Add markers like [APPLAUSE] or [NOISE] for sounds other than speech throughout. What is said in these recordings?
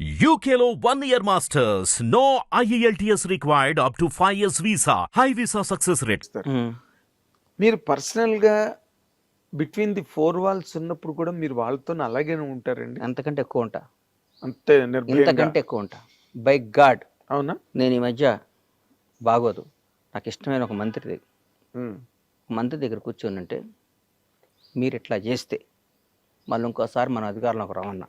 UKLO one year masters. No E IELTS required up to 5 years visa. High visa success rate. ఇస్తారు. ఉమ్. మీరు పర్సనల్గా between the four walls ఉన్నప్పుడు కూడా మీరు వాళ్ళతో అలాగే ఉంటారండి అంతకంటే ఎక్కువ ఉంటా అంతే నిర్భయంగా ఇంతకంటే ఎక్కువ ఉంటా బై గాడ్ అవునా నేను ఈ మధ్య బాగోదు నాకు ఇష్టమైన ఒక మంత్రి దగ్గర ఉమ్. మంత్రి దగ్గర కూర్చొని ఉంటే మీరు ఇట్లా చేస్తే మళ్ళీ ఇంకోసారి మన అధికారంలోకి రామన్నా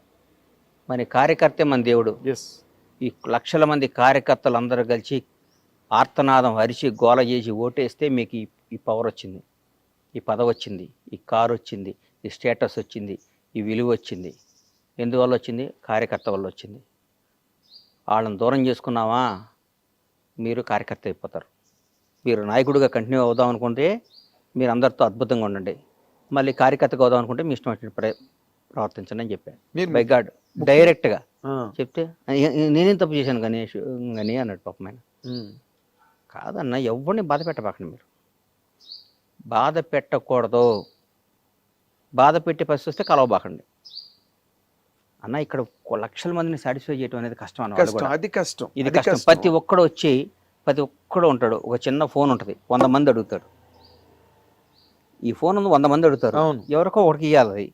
మన కార్యకర్తే మన దేవుడు. ఈ లక్షల మంది కార్యకర్తలు అందరూ కలిసి ఆర్తనాదం అరిచి గోల చేసి ఓటేస్తే మీకు ఈ ఈ పవర్ వచ్చింది. ఈ పదవి వచ్చింది ఈ కారు వచ్చింది ఈ స్టేటస్ వచ్చింది ఈ విలువ వచ్చింది. ఎందువల్ల వచ్చింది? కార్యకర్త వల్ల వచ్చింది. వాళ్ళని దూరం చేసుకున్నావా? మీరు కార్యకర్త అయిపోతారు. మీరు నాయకుడిగా కంటిన్యూ అవుదాం అనుకుంటే మీరు అందరితో అద్భుతంగా ఉండండి. మళ్ళీ కార్యకర్తగా అవుదాం అనుకుంటే మీ ఇష్టం వచ్చిన ప్రవర్తించండి అని చెప్పాను మీరు బై గాడ్ డైరెక్ట్గా చెప్తే "ఏ- ఏ- నేనేం తప్పు చేశాను గణేష్ గని అన్నాడు పాపం ఆయన. కాదన్న ఎవరిని బాధ పెట్టబాకండి మీరు. బాధ పెట్టకూడదు. బాధ పెట్టే పరిస్థితి వస్తే కలవబాకండి. అన్న ఇక్కడ లక్షల మందిని సాటిస్ఫై చేయడం అనేది కష్టం అన్న వాళ్ళు కష్టం కూడా. అది కష్టం ఇది కష్టం. ప్రతి ఒక్కడు వచ్చి ప్రతి ఒక్కడు ఉంటాడు. ఒక చిన్న ఫోన్ ఉంటుంది. వంద మంది అడుగుతాడు. ఈ ఫోన్ ఉంది వంద మంది అడుగుతారు. ఎవరికో ఒకరికి ఇవ్వాలి అది.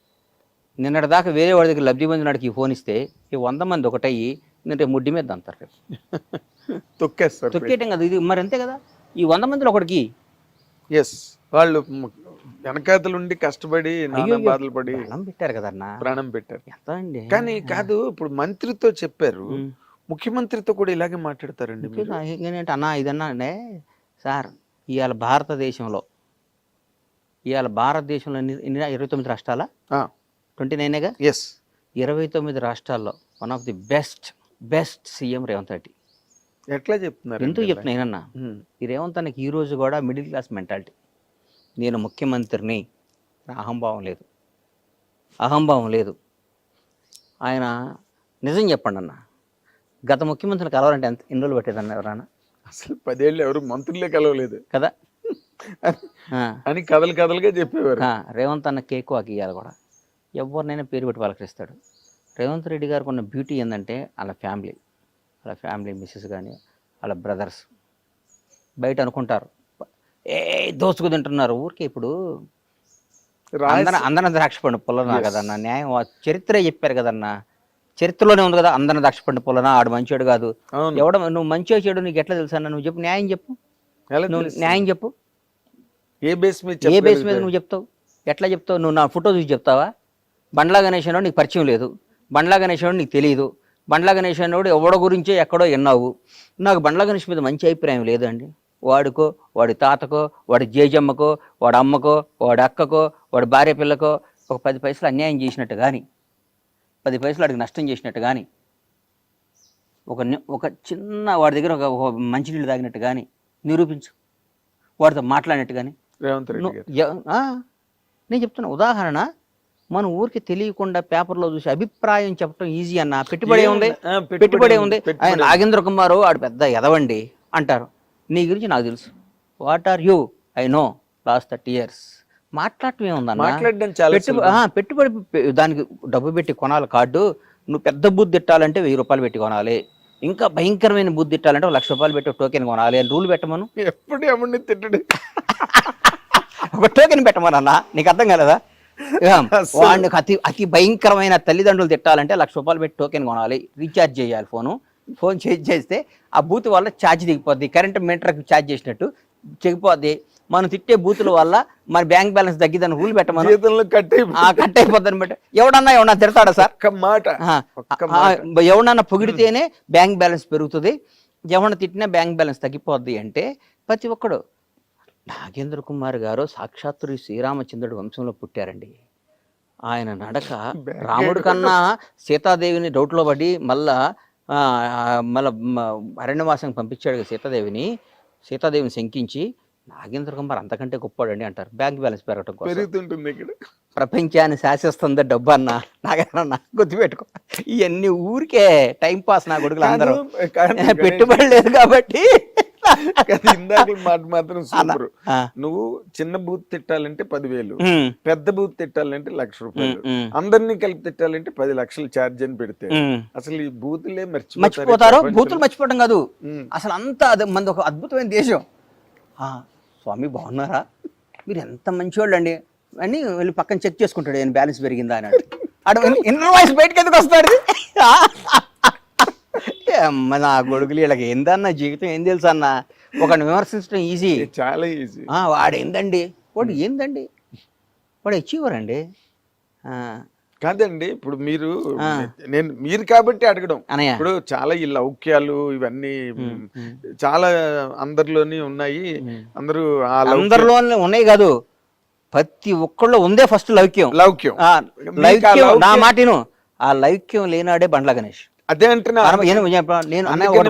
నిన్నటి దాకా వేరే వాడి దగ్గర లబ్ధి పొందినాడికి ఈ ఫోన్ ఇస్తే ఈ వంద మంది ఒకటయ్యి నిన్న ముడ్డి మీద అంటారు రేపు. [LAUGHS] తొక్కేస్తారు తొక్కేయటం కదా ఇది మరి అంతే కదా? ఈ వంద మందిలో ఒకటికి ఎస్ వాళ్ళు మ- వెనకాతలు ఉండి కష్టపడి బాధలు పడి ప్రాణం పెట్టారు కదన్నా ప్రాణం పెట్టారు. ఎంత అండి కానీ కాదు ఇప్పుడు మంత్రితో చెప్పారు. ముఖ్యమంత్రితో కూడా ఇలాగే మాట్లాడతారండి ఏంటంటే అన్నా ఇదన్నా అంటే సార్ ఇవాళ భారతదేశంలో ఇవాళ భారతదేశంలో ఇరవై తొమ్మిది రాష్ట్రాల? ట్వంటీ నైనేగా ఎస్ ఇరవై తొమ్మిది రాష్ట్రాల్లో one of the best best CM Revanth Reddy. ఎట్లా చెప్తున్నారు ఎందుకు చెప్తున్నా ఈ రేవంత్ అన్నకి ఈ రోజు కూడా మిడిల్ క్లాస్ మెంటాలిటీ నేను ముఖ్యమంత్రిని అహంభావం లేదు. అహంభావం లేదు. ఆయన నిజం చెప్పండి అన్న. గత ముఖ్యమంత్రిని కలవాలంటే ఎంత ఎన్ని రోజులు పట్టేదన్న ఎవరన్నా? అసలు పదేళ్ళు ఎవరు మంత్రులే కలవలేదు. కదా? అని కథలు కథలుగా చెప్పేవారు. రేవంత్ అన్న కేక్ వాకి ఇవ్వాలి కూడా. ఎవరినైనా పేరు పెట్టి పలకరిస్తాడు. రేవంత్ రెడ్డి గారికి ఉన్న బ్యూటీ ఏంటంటే వాళ్ళ ఫ్యామిలీ. వాళ్ళ ఫ్యామిలీ మిస్సెస్ కానీ వాళ్ళ బ్రదర్స్. బయట అనుకుంటారు. ఏ దోసుకు తింటున్నారు. ఊరికే ఇప్పుడు అందన అందన ద్రాక్ష పండు పుల్లనా Yes. కదన్న? న్యాయం ఆ చరిత్రే చెప్పారు కదన్న? చరిత్రలోనే ఉంది కదా అందన ద్రాక్ష పండు పుల్లనా? ఆడు మంచోడు కాదు. ఎవడ నువ్వు మంచిగా చెడు నీకు ఎట్లా తెలుసా నువ్వు చెప్పు. న్యాయం చెప్పు. నువ్వు? న్యాయం చెప్పు. ఏ బేస్ మీద ఏ బేస్ మీద? నువ్వు చెప్తావు? ఎట్లా చెప్తావు? నువ్వు నా ఫోటో చూసి చెప్తావా? బండ్లా గణేష్ అన్నోడు నీకు పరిచయం లేదు. బండ్లా గణేష్ అన్నోడు నీకు తెలియదు బండ్లా గణేష్ అన్నోడు ఎవడో గురించో ఎక్కడో విన్నావు నాకు బండ్లా గణేష్ మీద మంచి అభిప్రాయం లేదండి. వాడికో వాడి తాతకో వాడి జేజమ్మకో వాడి అమ్మకో వాడి అక్కకో వాడి భార్య పిల్లకో ఒక పది పైసలు అన్యాయం చేసినట్టు కానీ పది పైసలు వాడికి నష్టం చేసినట్టు కానీ ఒక ఒక చిన్న వాడి దగ్గర ఒక మంచినీళ్ళు తాగినట్టు కానీ నిరూపించు. వాడితో మాట్లాడినట్టు కానీ రేవంత్ రెడ్డి నేను చెప్తున్నా ఉదాహరణ మన ఊరికి తెలియకుండా పేపర్లో చూసి అభిప్రాయం చెప్పడం ఈజీ అన్న. పెట్టుబడి ఉంది? పెట్టుబడి ఉంది ఆయన నాగేంద్ర కుమారు ఆడు పెద్ద ఎదవండి అంటారు. నీ గురించి నాకు తెలుసు. What are you I know last thirty years మాట్లాడటం ఏముందన్న? పెట్టుబడి దానికి డబ్బు పెట్టి కొనాలి కార్డు. నువ్వు పెద్ద బుద్ధి ఇట్టాలంటే వెయ్యి రూపాయలు పెట్టి కొనాలి. ఇంకా భయంకరమైన బుద్ధి ఇట్టాలంటే ఒక లక్ష రూపాయలు పెట్టి టోకెన్ కొనాలి. అని రూల్ పెట్టమను? ఎప్పుడు ఎవరిని తిట్టడు? ఒక టోకెన్ పెట్టమనన్నా? నీకు అర్థం కాలేదా. [LAUGHS] వాడికి అతి అతి భయంకరమైన తల్లిదండ్రులు తిట్టాలంటే లక్ష రూపాయలు పెట్టి టోకెన్ కొనాలి. రీఛార్జ్ చేయాలి ఫోను. ఫోన్ చేంజ్ చేస్తే ఆ బూత్ వల్ల ఛార్జ్ దిగిపోద్ది. కరెంట్ మీటర్కి ఛార్జ్ చేసినట్టు చెగిపోద్ది. మనం తిట్టే బూతుల వల్ల మన బ్యాంక్ బ్యాలెన్స్ తగ్గిదని రూల్ పెట్టమను. కట్ అయిపోద్ది అనమాట ఎవడన్నా ఎవడన్నా తిడతాడా సార్? మాట ఎవడన్నా పొగిడితేనే బ్యాంక్ బ్యాలెన్స్ పెరుగుతుంది. ఎవడన్నా తిట్టినా బ్యాంక్ బ్యాలెన్స్ తగ్గిపోద్ది అంటే ప్రతి ఒక్కడు నాగేంద్ర కుమార్ గారు సాక్షాత్తు శ్రీరామచంద్రుడి వంశంలో పుట్టారండి. ఆయన నడక రాముడి కన్నా సీతాదేవిని డౌట్లో పడి మళ్ళా ఆ, మళ్ళా అరణ్యవాసం పంపించాడు సీతాదేవిని. సీతాదేవిని శంకించి నాగేంద్ర కుమార్ అంతకంటే గొప్పాడండి అంటారు. బ్యాంక్ బ్యాలెన్స్ పెరగటం కోసం. పెరుగుతుంటుంది ఇక్కడ. ప్రపంచాన్ని శాసిస్తుంది డబ్బు అన్న నాగన్న గుర్తుపెట్టుకో. ఇవన్నీ ఊరికే టైం పాస్ నా కొడుకులు అందరూ. పెట్టుబడి లేదు కాబట్టి [LAUGHS] ఇందాక మాట మాత్రం. సూపర్. నువ్వు చిన్న బూత్ తిట్టాలంటే పదివేలు పెద్ద బూత్ తిట్టాలంటే లక్ష రూపాయలు అందరినీ కలిపి తిట్టాలంటే పది లక్షలు ఛార్జ్ అని పెడితే. అసలు ఈ బూతులే మర్చిపోతారు. బూతులు మర్చిపోవడం కాదు. అసలు అంతా అది మనది ఒక అద్భుతమైన దేశం. ఆ, స్వామి బాగున్నారా? మీరు ఎంత మంచివాళ్ళు అండి అని వెళ్ళి పక్కన చెక్ చేసుకుంటాడు బ్యాలెన్స్ పెరిగిందా? అని అడు ఇన్నర్ వాయిస్ బయటకు ఎందుకు వస్తాడు? అమ్మ నా కొడుకులు వీళ్ళకి ఏందన్న జీవితం ఏం తెలుసు అన్న? ఒకరిని విమర్శించడం ఈజీ చాలా ఈజీ వాడు ఏందండి? వాడు ఏందండి? వాడు అచీవర్ అండి. కాదండి ఇప్పుడు మీరు. నేను మీరు కాబట్టి అడగడం. ఇప్పుడు చాలా ఈ లౌక్యాలు ఇవన్నీ చాలా అందరిలోని ఉన్నాయి. అందరూ అందరిలో ఉన్నాయి కాదు. ప్రతి ఒక్కళ్ళు ఉందే ఫస్ట్ లౌక్యం. లౌక్యం. లౌక్యం నా మాటిను. ఆ లౌక్యం లేనాడే బండ్ల గణేష్. అదే అంటున్నా. నేను అన్న ఒకటి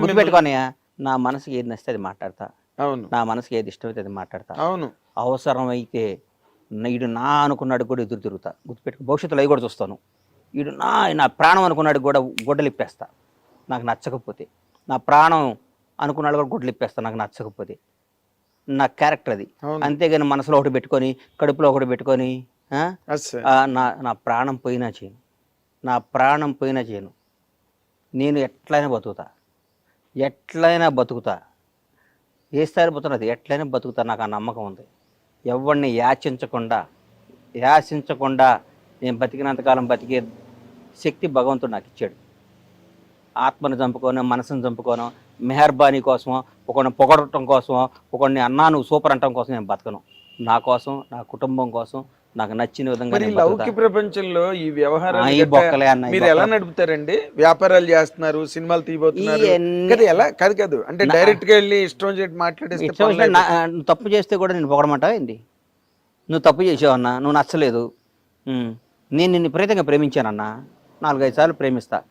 నా మనసుకి ఏది నచ్చితే అది మాట్లాడతా. అవును. నా మనసుకి ఏది ఇష్టమైతే అది మాట్లాడతా. అవును. అవసరమైతే ఈడు నా అనుకున్నాడు కూడా ఎదురు తిరుగుతా. గుర్తుపెట్టుకో భవిష్యత్తులో అవి కూడా చూస్తాను. ఈడు నా నా ప్రాణం అనుకున్నాడు కూడా గుడ్డలు ఇప్పేస్తా. నాకు నచ్చకపోతే. నా ప్రాణం అనుకున్నాడు కూడా గుడ్డలు ఇప్పేస్తా నాకు నచ్చకపోతే. నా క్యారెక్టర్ అది. అంతేగాని మనసులో ఒకటి పెట్టుకొని కడుపులో ఒకటి పెట్టుకొని నా నా ప్రాణం పోయినా చేయను. నా ప్రాణం పోయినా చేయను. నేను ఎట్లయినా బతుకుతా. ఎట్లయినా బతుకుతా. ఏ స్థాయిలో బతుకున్నది ఎట్లయినా బతుకుతా నాకు ఆ నమ్మకం ఉంది. ఎవరిని యాచించకుండా యాచించకుండా నేను బతికినంతకాలం బతికే శక్తి భగవంతుడు నాకు ఇచ్చాడు. ఆత్మను చంపుకోను మనసును చంపుకోను మెహర్బానీ కోసమో ఒకడిని పొగడటం కోసమో ఒకడిని అన్నా నువ్వు సూపర్ అంటం కోసం నేను బతకను. నా కోసం నా కుటుంబం కోసం నాకు నచ్చిన విధంగా. లౌకిక ప్రపంచంలో ఈ ఈ మీరు ఎలా. నడుపుతారండి? వ్యాపారాలు చేస్తున్నారు సినిమాలు తీయబోతున్నారు. ఎలా? కాదు కాదు. అంటే డైరెక్ట్గా వెళ్ళి ఇష్టం చేసి మాట్లాడేస్తే తప్పు చేస్తే కూడా నేను పొగడమంటావా ఏంది? నువ్వు తప్పు చేసావన్నా నువ్వు నచ్చలేదు. నేను నిన్ను విపరీతంగా ప్రేమించానన్నా నాలుగైదు సార్లు ప్రేమిస్తా.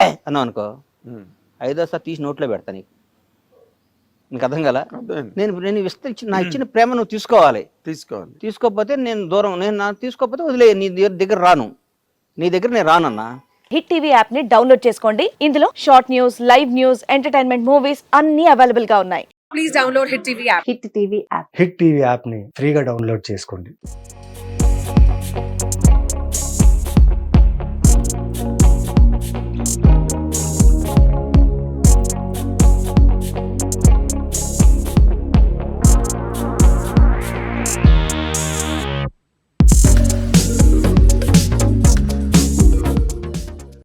అన్నావు అనుకో. ఐదోసారి తీసి నోట్లో పెడతా నీకు. నీకు అర్థం కదా. నేను నేను ఇస్తే నా ఇచ్చిన ప్రేమ నువ్వు తీసుకోవాలి. తీసుకోవాలి. తీసుకోకపోతే నేను దూరం నేను నా తీసుకోకపోతే వదిలే నీ దగ్గర దగ్గర రాను. నీ దగ్గర నేను రానన్నా. హిట్ టీవీ యాప్ని డౌన్లోడ్ చేసుకోండి. ఇందులో short news live news entertainment movies అన్ని అవైలబుల్గా ఉన్నాయి. Please download Hit TV app. Hit TV app Hit TV యాప్ని ఫ్రీగా డౌన్లోడ్ చేసుకోండి.